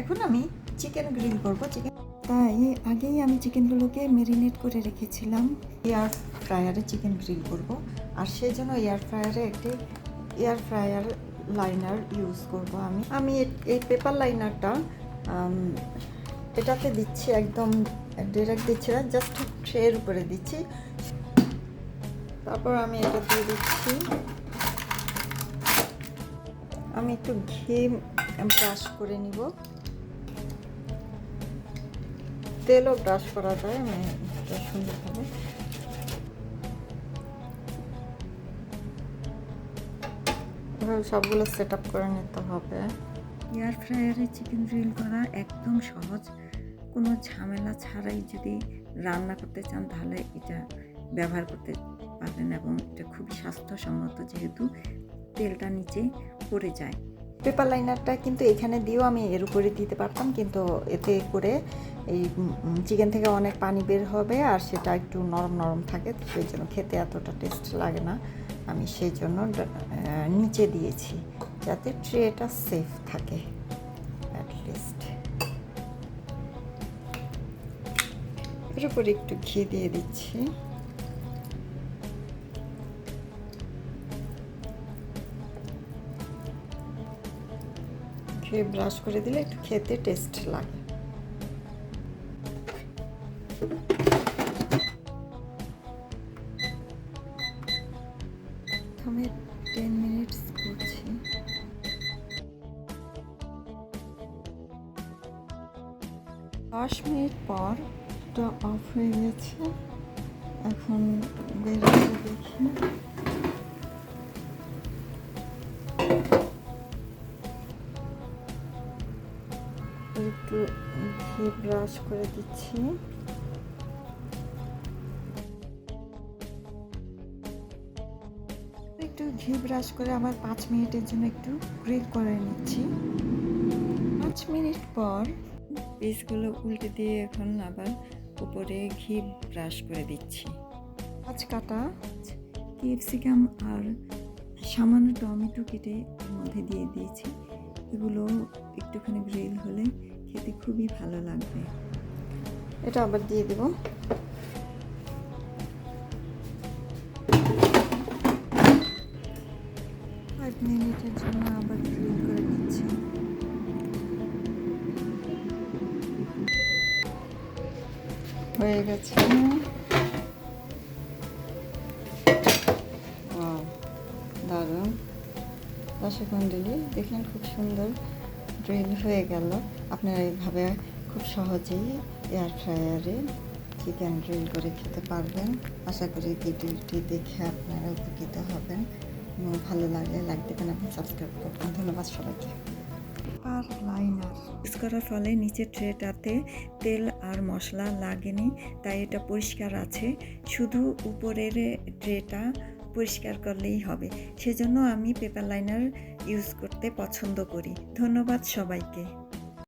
এখন আমি chicken grill করব। চিকেন তাই আগেই আমি চিকেনগুলোকে মেরিনেট করে রেখেছিলাম। এয়ার ফ্রায়ারে চিকেন গ্রিল করব। আর সেই জন্য এয়ার ফ্রায়ারে একটি এয়ার ফ্রায়ার লাইনার ইউজ করব আমি। আমি এই পেপার লাইনারটা এটাতে দিচ্ছি একদম ডিরেক্ট দিচ্ছি না জাস্ট ট্রের উপরে দিচ্ছি। তারপর আমি এটা দিয়ে দিচ্ছি। আমি একটু ঘি ব্রাশ করে নিব। তেলও ব্রাশ করা যায় এটা সুন্দরভাবে সবগুলো সেট আপ করে নিতে হবে। এয়ার ফ্রায়ারে চিকেন গ্রিল করা একদম সহজ। কোনো ঝামেলা ছাড়াই যদি রান্না করতে চান, তাহলে এটা ব্যবহার করতে পারবেন এবং এটা খুবই স্বাস্থ্যসম্মত, যেহেতু তেলটা নিচে পড়ে যায়। পেপার লাইনারটা কিন্তু এখানে দিয়েও আমি এর উপরে দিতে পারতাম, কিন্তু এতে করে এই চিকেন থেকে অনেক পানি বের হবে আর সেটা একটু নরম নরম থাকে সেই জন্য খেতে এতটা টেস্ট লাগে না। আমি সেই জন্য নিচে দিয়েছি যাতে ট্রেটা সেফ থাকে অ্যাটলিস্ট এর উপরে একটু ঘি দিয়ে দিচ্ছি। খেয়ে ব্রাশ করে দিলে একটু খেতে টেস্ট লাগে। প্রথমে টেন মিনিটস করছি। দশ মিনিট পর অফ হয়ে গেছে। এখন বের করে দেখি। একটু ঘি ব্রাশ করে দিচ্ছি। একটু ঘি ব্রাশ করে আবার পাঁচ মিনিটের জন্য একটু গ্রিল করে নিচ্ছি। পাঁচ মিনিট পর পিসগুলো উল্টে দিয়ে এখন আবার উপরে ঘি ব্রাশ করে দিচ্ছি। পাঁচ কাটা ক্যাপসিকাম আর সামান্য টমেটো কেটে মধ্যে দিয়ে দিয়েছি। এগুলো একটুখানি গ্রিল হলে খেতে খুবই ভালো লাগবে। এটা আবার দিয়ে দেব। ফাইভ মিনিটের জন্য আবার গ্রিল করে নিচ্ছি হয়ে গেছে। মন্ডলী দেখলেন খুব সুন্দর ড্রিল হয়ে গেল। আপনারা এইভাবে খুব সহজেই এয়ার ফ্রায়ারে চিকেন ড্রিল করে খেতে পারবেন। আশা করি ভিডিওটি দেখে আপনারা উপকৃত হবেন। এবং ভালো লাগলে লাইক দেবেন এবং সাবস্ক্রাইব করবেন। ধন্যবাদ সবাইকে। আর লাইনার ইউজ করার ফলে নিচের ট্রেটাতে তেল আর মশলা লাগেনি তাই এটা পরিষ্কার আছে। শুধু উপরের ট্রেটা পরিষ্কার করলেই হবে। সেজন্য আমি পেপার লাইনার ইউজ করতে পছন্দ করি। ধন্যবাদ সবাইকে।